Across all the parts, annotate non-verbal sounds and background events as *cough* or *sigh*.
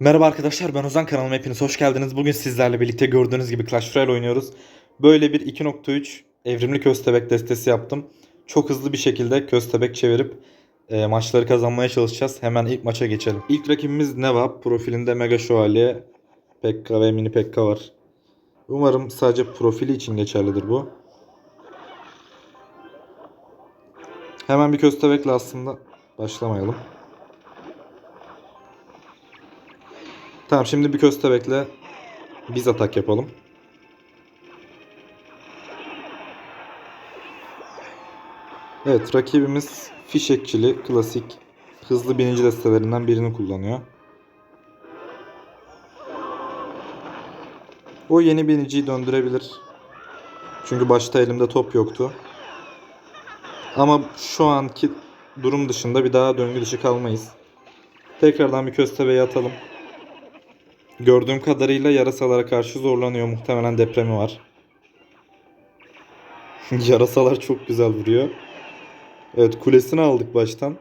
Merhaba arkadaşlar ben Ozan kanalıma hepiniz hoş geldiniz. Bugün sizlerle birlikte gördüğünüz gibi Clash Royale oynuyoruz. Böyle bir 2.3 evrimli köstebek destesi yaptım. Çok hızlı bir şekilde köstebek çevirip e, maçları kazanmaya çalışacağız. Hemen ilk maça geçelim. İlk rakibimiz Neva. Profilinde Mega Şövalye, Pekka ve Mini Pekka var. Umarım sadece profili için geçerlidir bu. Hemen bir köstebekle aslında başlamayalım. Tamam şimdi bir köstebekle biz atak yapalım. Evet rakibimiz fişekçili klasik hızlı binici destelerinden birini kullanıyor. O yeni biniciyi döndürebilir. Çünkü başta elimde top yoktu. Ama şu anki durum dışında bir daha döngü dışı kalmayız. Tekrardan bir köstebeği atalım. Gördüğüm kadarıyla yarasalara karşı zorlanıyor. Muhtemelen depremi var. *laughs* Yarasalar çok güzel vuruyor. Evet kulesini aldık baştan.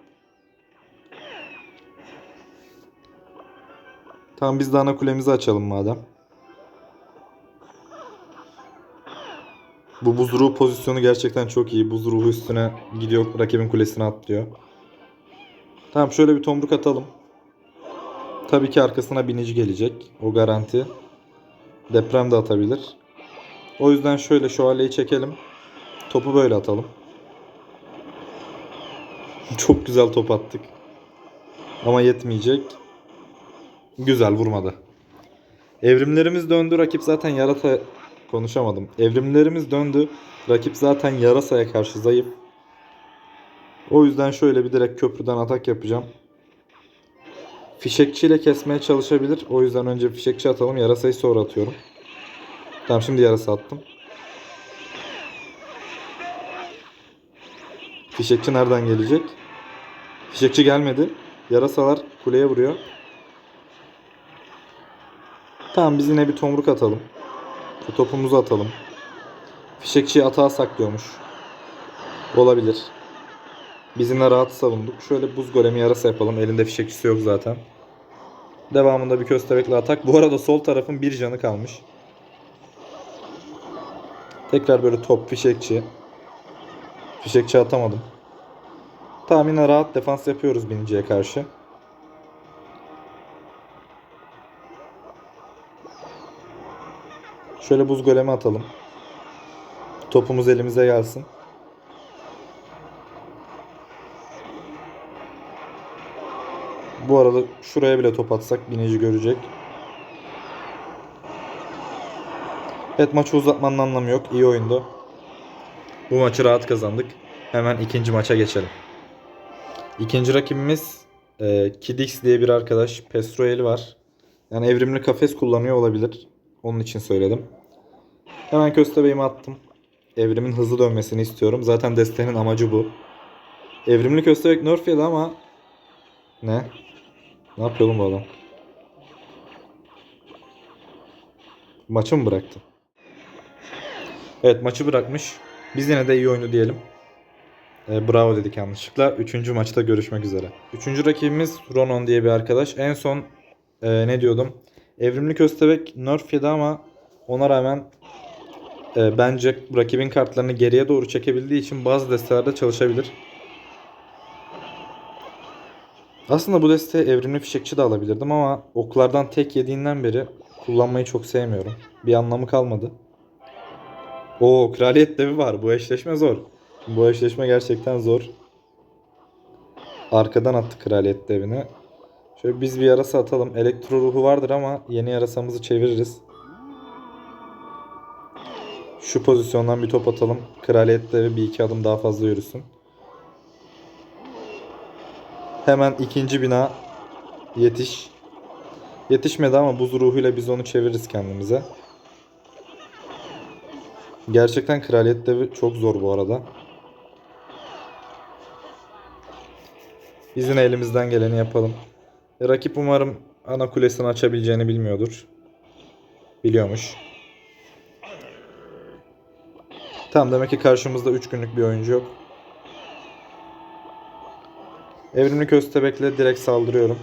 Tamam biz de ana kulemizi açalım madem. Bu buz ruhu pozisyonu gerçekten çok iyi. Buz ruhu üstüne gidiyor rakibin kulesine atlıyor. Tamam şöyle bir tomruk atalım. Tabii ki arkasına binici gelecek. O garanti. Deprem de atabilir. O yüzden şöyle şövalyeyi çekelim. Topu böyle atalım. *laughs* Çok güzel top attık. Ama yetmeyecek. Güzel vurmadı. Evrimlerimiz döndü. Rakip zaten yarata konuşamadım. Evrimlerimiz döndü. Rakip zaten yarasaya karşı zayıf. O yüzden şöyle bir direkt köprüden atak yapacağım. Fişekçiyle kesmeye çalışabilir. O yüzden önce fişekçi atalım. Yarasayı sonra atıyorum. Tamam şimdi yarasa attım. Fişekçi nereden gelecek? Fişekçi gelmedi. Yarasalar kuleye vuruyor. Tamam biz yine bir tomruk atalım. Bu topumuzu atalım. Fişekçiyi atağa saklıyormuş. Olabilir. Biz rahat savunduk. Şöyle buz golemi yarasa yapalım. Elinde fişekçisi yok zaten. Devamında bir köstebekle atak. Bu arada sol tarafın bir canı kalmış. Tekrar böyle top fişekçi. Fişekçi atamadım. Tamam yine rahat defans yapıyoruz biniciye karşı. Şöyle buz golemi atalım. Topumuz elimize gelsin. Bu arada şuraya bile top atsak binici görecek. Evet maçı uzatmanın anlamı yok. İyi oyundu. Bu maçı rahat kazandık. Hemen ikinci maça geçelim. İkinci rakibimiz e, Kidix diye bir arkadaş. Pestroeli var. Yani evrimli kafes kullanıyor olabilir. Onun için söyledim. Hemen köstebeğimi attım. Evrimin hızlı dönmesini istiyorum. Zaten desteğinin amacı bu. Evrimli köstebek nerf yedi ama ne? Ne yapıyor oğlum bu adam? Maçı mı bıraktı? Evet maçı bırakmış. Biz yine de iyi oyunu diyelim. E, bravo dedik yanlışlıkla. Üçüncü maçta görüşmek üzere. Üçüncü rakibimiz Ronon diye bir arkadaş. En son e, ne diyordum? Evrimli köstebek nerf yedi ama ona rağmen e, bence rakibin kartlarını geriye doğru çekebildiği için bazı destelerde çalışabilir. Aslında bu desteğe evrimli fişekçi de alabilirdim ama oklardan tek yediğinden beri kullanmayı çok sevmiyorum. Bir anlamı kalmadı. Oo kraliyet devi var. Bu eşleşme zor. Bu eşleşme gerçekten zor. Arkadan attı kraliyet devini. Şöyle biz bir yarasa atalım. Elektro ruhu vardır ama yeni yarasamızı çeviririz. Şu pozisyondan bir top atalım. Kraliyet devi bir iki adım daha fazla yürüsün. Hemen ikinci bina yetiş. Yetişmedi ama buz ruhuyla biz onu çeviririz kendimize. Gerçekten kraliyet devi çok zor bu arada. Biz yine elimizden geleni yapalım. Rakip umarım ana kulesini açabileceğini bilmiyordur. Biliyormuş. Tamam demek ki karşımızda 3 günlük bir oyuncu yok. Evrimli köstebekle direkt saldırıyorum.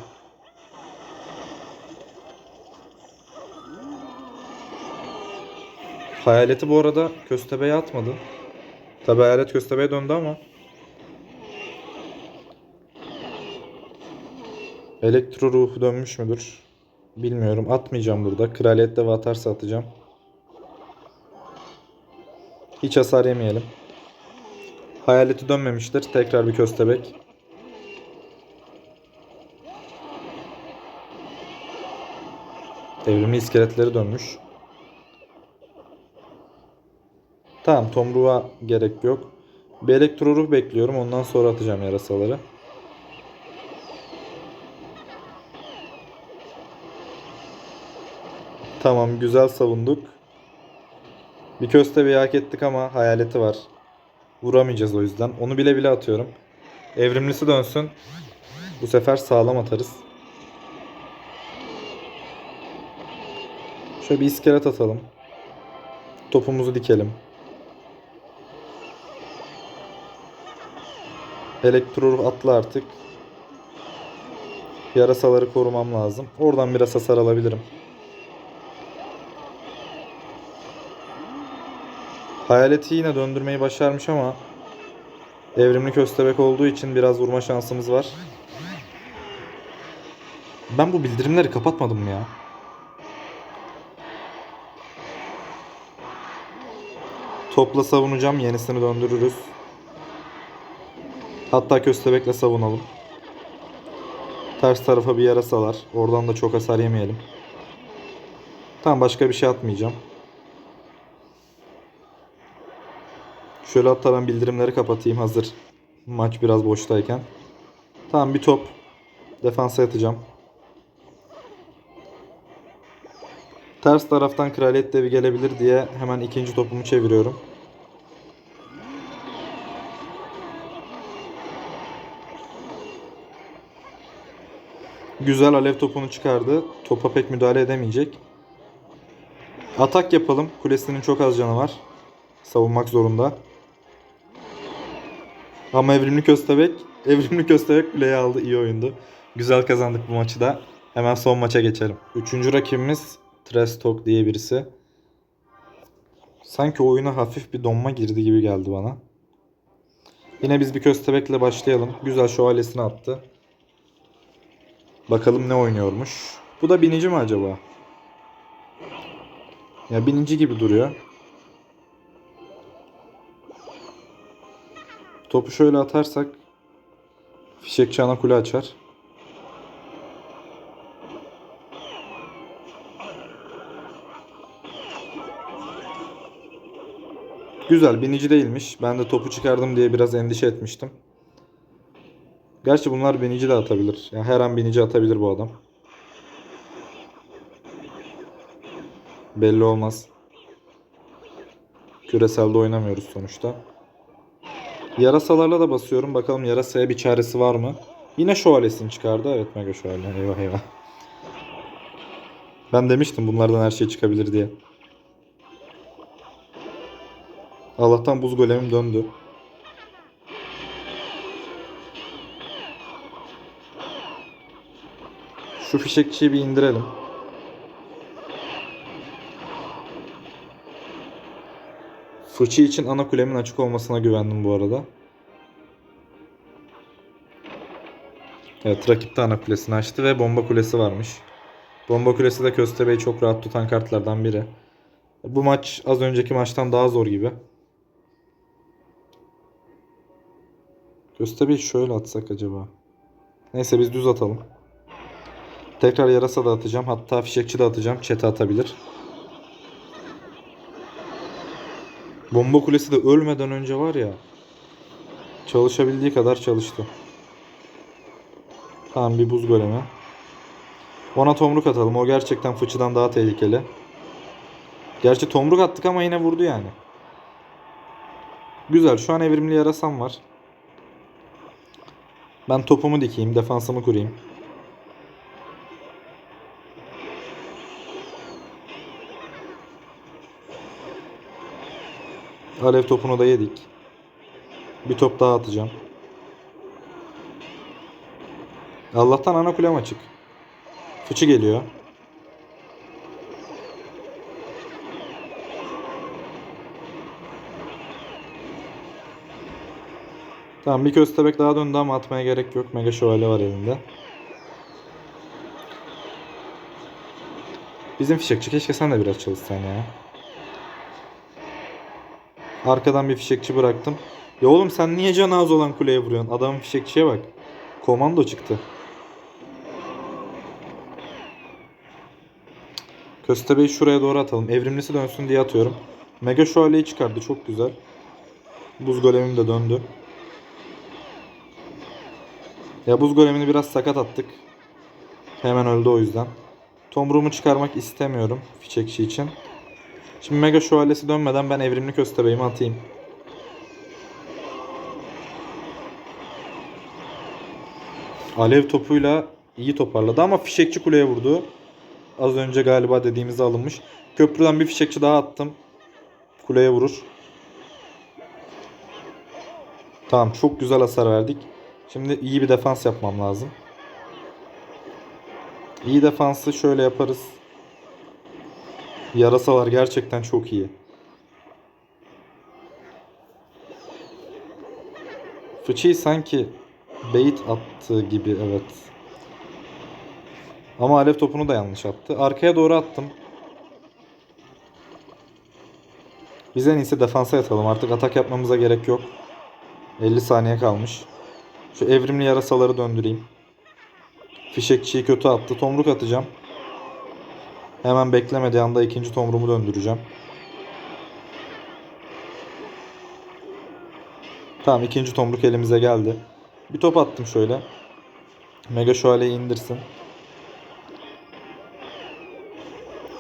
Hayaleti bu arada köstebeğe atmadı. Tabi hayalet köstebeğe döndü ama. Elektro ruhu dönmüş müdür? Bilmiyorum. Atmayacağım burada. Kraliyet deve atarsa atacağım. Hiç hasar yemeyelim. Hayaleti dönmemiştir. Tekrar bir köstebek. Evrimli iskeletleri dönmüş. Tamam tomruğa gerek yok. Bir elektro ruh bekliyorum. Ondan sonra atacağım yarasaları. Tamam güzel savunduk. Bir köstebeği hak ettik ama hayaleti var. Vuramayacağız o yüzden. Onu bile bile atıyorum. Evrimlisi dönsün. Bu sefer sağlam atarız. Şöyle bir iskelet atalım. Topumuzu dikelim. Elektro atla artık. Yarasaları korumam lazım. Oradan biraz hasar alabilirim. Hayaleti yine döndürmeyi başarmış ama evrimli köstebek olduğu için biraz vurma şansımız var. Ben bu bildirimleri kapatmadım ya? Topla savunacağım. Yenisini döndürürüz. Hatta köstebekle savunalım. Ters tarafa bir yarasalar. Oradan da çok hasar yemeyelim. Tamam başka bir şey atmayacağım. Şöyle hatta ben bildirimleri kapatayım hazır. Maç biraz boştayken. Tamam bir top. Defansa yatacağım. Ters taraftan kraliyet devi gelebilir diye hemen ikinci topumu çeviriyorum. Güzel alev topunu çıkardı. Topa pek müdahale edemeyecek. Atak yapalım. Kulesinin çok az canı var. Savunmak zorunda. Ama evrimli köstebek, *laughs* evrimli köstebek kuleyi aldı. İyi oyundu. Güzel kazandık bu maçı da. Hemen son maça geçelim. Üçüncü rakibimiz Trestok diye birisi. Sanki oyuna hafif bir donma girdi gibi geldi bana. Yine biz bir köstebekle başlayalım. Güzel şövalyesini attı. Bakalım ne oynuyormuş. Bu da binici mi acaba? Ya binici gibi duruyor. Topu şöyle atarsak fişekçi ana kule açar. Güzel binici değilmiş. Ben de topu çıkardım diye biraz endişe etmiştim. Gerçi bunlar binici de atabilir. Yani her an binici atabilir bu adam. Belli olmaz. Küreselde oynamıyoruz sonuçta. Yarasalarla da basıyorum. Bakalım yarasaya bir çaresi var mı? Yine şövalyesini çıkardı. Evet mega şövalye. Eyvah eyvah. Ben demiştim bunlardan her şey çıkabilir diye. Allah'tan buz golemim döndü. Şu fişekçiyi bir indirelim. Fıçı için ana kulemin açık olmasına güvendim bu arada. Evet rakip de ana kulesini açtı ve bomba kulesi varmış. Bomba kulesi de Köstebeği çok rahat tutan kartlardan biri. Bu maç az önceki maçtan daha zor gibi. Köstebeği şöyle atsak acaba. Neyse biz düz atalım. Tekrar yarasa da atacağım. Hatta fişekçi de atacağım. Çete atabilir. Bomba kulesi de ölmeden önce var ya. Çalışabildiği kadar çalıştı. Tamam bir buz golemi. Ona tomruk atalım. O gerçekten fıçıdan daha tehlikeli. Gerçi tomruk attık ama yine vurdu yani. Güzel. Şu an evrimli yarasam var. Ben topumu dikeyim. Defansımı kurayım. Alev topunu da yedik. Bir top daha atacağım. Allah'tan ana kulem açık. Fıçı geliyor. Tamam bir köstebek daha döndü ama atmaya gerek yok. Mega şövalye var elinde. Bizim fişekçi keşke sen de biraz çalışsan ya. Arkadan bir fişekçi bıraktım. Ya oğlum sen niye canı az olan kuleye vuruyorsun? Adamın fişekçiye bak. Komando çıktı. Köstebeği şuraya doğru atalım. Evrimlisi dönsün diye atıyorum. Mega şövalyeyi çıkardı. Çok güzel. Buz golemim de döndü. Ya buz golemini biraz sakat attık. Hemen öldü o yüzden. Tomruğumu çıkarmak istemiyorum fişekçi için. Şimdi mega şövalyesi dönmeden ben evrimli köstebeğimi atayım. Alev topuyla iyi toparladı ama fişekçi kuleye vurdu. Az önce galiba dediğimizi alınmış. Köprüden bir fişekçi daha attım. Kuleye vurur. Tamam çok güzel hasar verdik. Şimdi iyi bir defans yapmam lazım. İyi defansı şöyle yaparız. Yarasalar gerçekten çok iyi. Fıçıyı sanki bait attığı gibi evet. Ama alev topunu da yanlış attı. Arkaya doğru attım. Biz en iyisi defansa yatalım. Artık atak yapmamıza gerek yok. 50 saniye kalmış. Şu evrimli yarasaları döndüreyim. Fişekçiyi kötü attı. Tomruk atacağım. Hemen beklemediği anda ikinci tomrumu döndüreceğim. Tamam ikinci tomruk elimize geldi. Bir top attım şöyle. Mega şövalyeyi indirsin.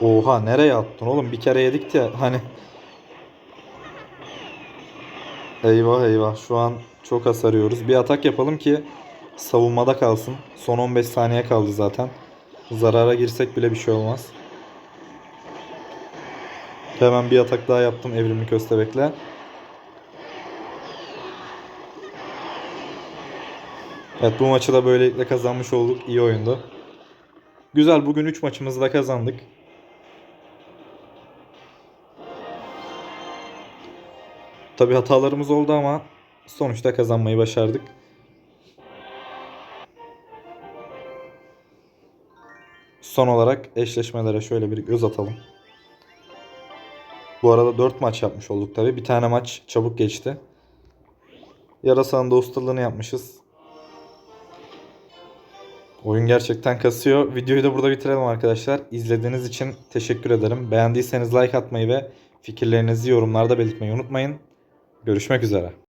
Oha nereye attın oğlum? Bir kere yedik ya hani. Eyvah eyvah şu an çok hasar. Bir atak yapalım ki savunmada kalsın. Son 15 saniye kaldı zaten. Zarara girsek bile bir şey olmaz. Hemen bir atak daha yaptım evrimli köstebekle. Evet bu maçı da böylelikle kazanmış olduk. İyi oyundu. Güzel bugün 3 maçımızı da kazandık. Tabi hatalarımız oldu ama sonuçta kazanmayı başardık. Son olarak eşleşmelere şöyle bir göz atalım. Bu arada 4 maç yapmış olduk tabi. Bir tane maç çabuk geçti. Yarasanın da ustalığını yapmışız. Oyun gerçekten kasıyor. Videoyu da burada bitirelim arkadaşlar. İzlediğiniz için teşekkür ederim. Beğendiyseniz like atmayı ve fikirlerinizi yorumlarda belirtmeyi unutmayın. Görüşmek üzere.